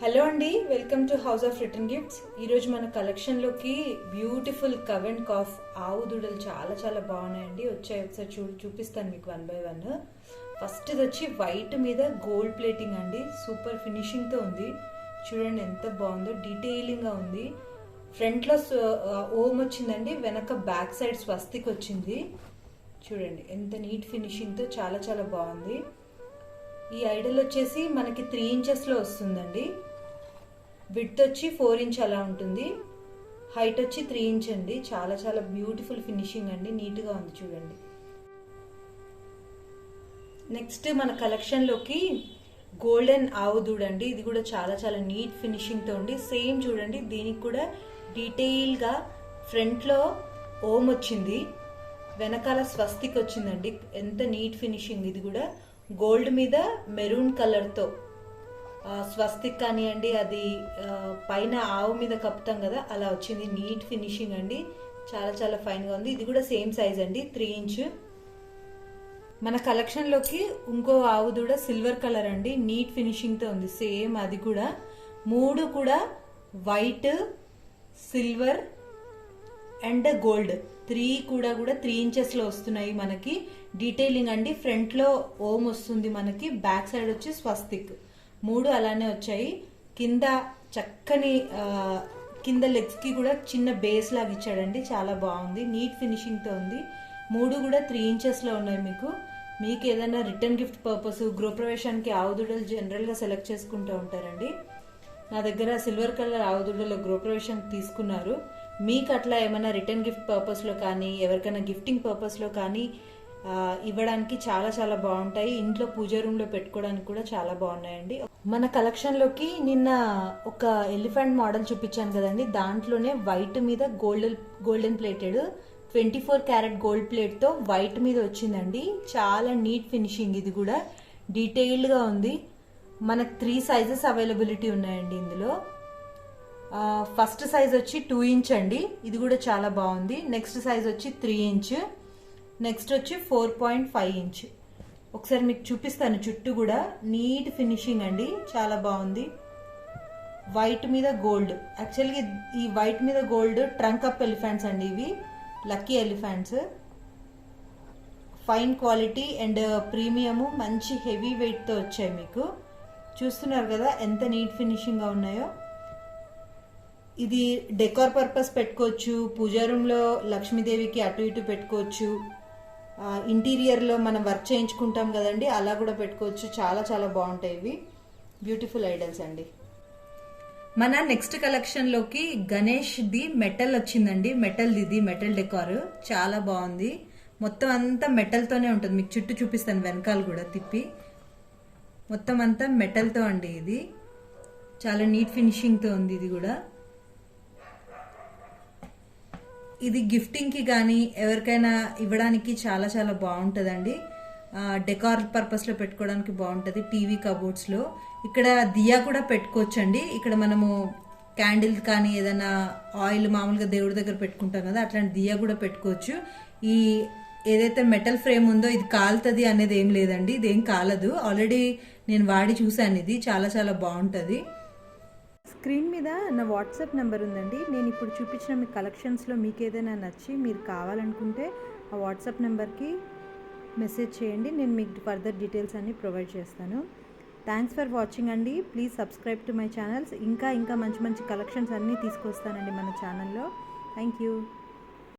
Hello అండి welcome to house of return gifts. ఈరోజు మన కలెక్షన్లోకి బ్యూటిఫుల్ కవ్ అండ్ కాఫ్ ఆవు దూడలు చాలా చాలా బాగున్నాయండి. వచ్చాయి ఒకసారి చూ చూపిస్తాను మీకు వన్ బై వన్. ఫస్ట్ ఇది వచ్చి వైట్ మీద గోల్డ్ ప్లేటింగ్ అండి. సూపర్ ఫినిషింగ్తో ఉంది. చూడండి ఎంత బాగుందో డీటెయిలింగ్గా ఉంది. ఫ్రంట్లో ఓమ్ వచ్చిందండి. వెనక బ్యాక్ సైడ్ స్వస్తిక్ వచ్చింది. చూడండి ఎంత నీట్ ఫినిషింగ్తో చాలా చాలా బాగుంది. ఈ ఐడల్ వచ్చేసి మనకి త్రీ ఇంచెస్లో వస్తుందండి. విడ్త్ వచ్చి ఫోర్ ఇంచ్ అలా ఉంటుంది. హైట్ వచ్చి త్రీ ఇంచ్ అండి. చాలా చాలా బ్యూటిఫుల్ ఫినిషింగ్ అండి. నీట్గా ఉంది చూడండి. నెక్స్ట్ మన కలెక్షన్లోకి గోల్డెన్ ఆవు దూడండి ఇది కూడా చాలా చాలా నీట్ ఫినిషింగ్తో ఉంది. సేమ్ చూడండి దీనికి కూడా డీటెయిల్గా ఫ్రంట్లో ఓం వచ్చింది. వెనకాల స్వస్తిక్ వచ్చిందండి. ఎంత నీట్ ఫినిషింగ్ ఇది కూడా. గోల్డ్ మీద మెరూన్ కలర్తో స్వస్తిక్ కానివ్వండి అది పైన ఆవు మీద కప్పుతాం కదా అలా వచ్చింది. నీట్ ఫినిషింగ్ అండి. చాలా చాలా ఫైన్గా ఉంది. ఇది కూడా సేమ్ సైజ్ అండి త్రీ ఇంచ్. మన కలెక్షన్లోకి ఇంకో ఆవు దూడ సిల్వర్ కలర్ అండి. నీట్ ఫినిషింగ్తో ఉంది. సేమ్ అది కూడా. మూడు కూడా white silver and gold. Three కూడా కూడా త్రీ ఇంచెస్లో వస్తున్నాయి మనకి. డీటెయిలింగ్ అండి ఫ్రంట్లో ఓమ్ వస్తుంది మనకి బ్యాక్ సైడ్ వచ్చి స్వస్తిక్. మూడు అలానే వచ్చాయి. కింద చక్కని కింద లెగ్స్కి కూడా చిన్న బేస్ లాగా ఇచ్చాడండి చాలా బాగుంది నీట్ ఫినిషింగ్తో ఉంది. మూడు కూడా త్రీ ఇంచెస్లో ఉన్నాయి మీకు. మీకు ఏదైనా రిటర్న్ గిఫ్ట్ పర్పస్ గృహప్రవేశానికి ఆవుదుడలు జనరల్గా సెలెక్ట్ చేసుకుంటూ ఉంటారండి. నా దగ్గర సిల్వర్ కలర్ ఆవుదుడలో గృహప్రవేశం తీసుకున్నారు. మీకు అట్లా ఏమైనా రిటర్న్ గిఫ్ట్ పర్పస్లో కానీ ఎవరికైనా గిఫ్టింగ్ పర్పస్లో కానీ ఇవ్వడానికి చాలా చాలా బాగుంటాయి. ఇంట్లో పూజ రూమ్లో పెట్టుకోవడానికి కూడా చాలా బాగున్నాయండి. మన కలెక్షన్లోకి నిన్న ఒక ఎలిఫెంట్ మోడల్ చూపించాను కదండి. దాంట్లోనే వైట్ మీద golden golden plated twenty four carat gold ప్లేట్తో white మీద వచ్చిందండి. చాలా నీట్ ఫినిషింగ్ ఇది కూడా. డీటెయిల్డ్గా ఉంది. మనకు త్రీ సైజెస్ అవైలబిలిటీ ఉన్నాయండి ఇందులో. ఫస్ట్ సైజ్ వచ్చి టూ ఇంచ్ అండి. ఇది కూడా చాలా బాగుంది. నెక్స్ట్ సైజ్ వచ్చి త్రీ ఇంచ్. నెక్స్ట్ వచ్చి ఫోర్ పాయింట్ ఫైవ్ ఇంచ్. ఒకసారి మీకు చూపిస్తాను చుట్టూ కూడా. నీట్ ఫినిషింగ్ అండి. చాలా బాగుంది. వైట్ మీద గోల్డ్. యాక్చువల్గా ఈ వైట్ మీద గోల్డ్ ట్రంక్ అప్ ఎలిఫెంట్స్ అండి ఇవి. Lucky elephants. Fine quality and premium మంచి హెవీ వెయిట్తో వచ్చాయి మీకు. చూస్తున్నారు కదా ఎంత నీట్ ఫినిషింగ్గా ఉన్నాయో. ఇది డెకోర్ పర్పస్ పెట్టుకోవచ్చు పూజా రూమ్లో లక్ష్మీదేవికి అటు ఇటు పెట్టుకోవచ్చు. ఇంటీరియర్లో మనం వర్క్ చేయించుకుంటాం కదండి అలా కూడా పెట్టుకోవచ్చు. చాలా చాలా బాగుంటాయి ఇవి. బ్యూటిఫుల్ ఐడల్స్ అండి. మన నెక్స్ట్ కలెక్షన్లోకి గణేష్ది మెటల్ వచ్చిందండి. మెటల్ ఇది మెటల్ డెకార్. చాలా బాగుంది. మొత్తం అంతా మెటల్తోనే ఉంటుంది. మీకు చుట్టూ చూపిస్తాను వెనకాల కూడా తిప్పి. మొత్తం అంతా మెటల్తో అండి ఇది. చాలా నీట్ ఫినిషింగ్తో ఉంది ఇది కూడా. ఇది గిఫ్టింగ్కి కానీ ఎవరికైనా ఇవ్వడానికి చాలా చాలా బాగుంటుందండి. డెకార్ పర్పస్లో పెట్టుకోవడానికి బాగుంటుంది టీవీ కబోర్డ్స్లో. ఇక్కడ దియా కూడా పెట్టుకోవచ్చండి. ఇక్కడ మనము క్యాండిల్ కానీ ఏదైనా ఆయిల్ మామూలుగా దేవుడి దగ్గర పెట్టుకుంటాం కదా అట్లాంటి దియా కూడా పెట్టుకోవచ్చు. ఈ ఏదైతే మెటల్ ఫ్రేమ్ ఉందో ఇది కాలుతుంది అనేది ఏం లేదండి ఇది ఏం కాలదు. ఆల్రెడీ నేను వాడి చూశాను ఇది చాలా చాలా బాగుంటుంది. స్క్రీన్ మీద నా వాట్సాప్ నెంబర్ ఉందండి. నేను ఇప్పుడు చూపించిన మీ కలెక్షన్స్లో మీకు ఏదైనా నచ్చి మీరు కావాలనుకుంటే ఆ వాట్సాప్ నెంబర్కి మెసేజ్ చేయండి. నేను మీకు ఫర్దర్ డీటెయిల్స్ అన్నీ ప్రొవైడ్ చేస్తాను. థ్యాంక్స్ ఫర్ వాచింగ్ అండి. Please subscribe to my channels ఇంకా ఇంకా మంచి మంచి కలెక్షన్స్ అన్నీ తీసుకొస్తానండి మన ఛానల్లో థ్యాంక్ యూ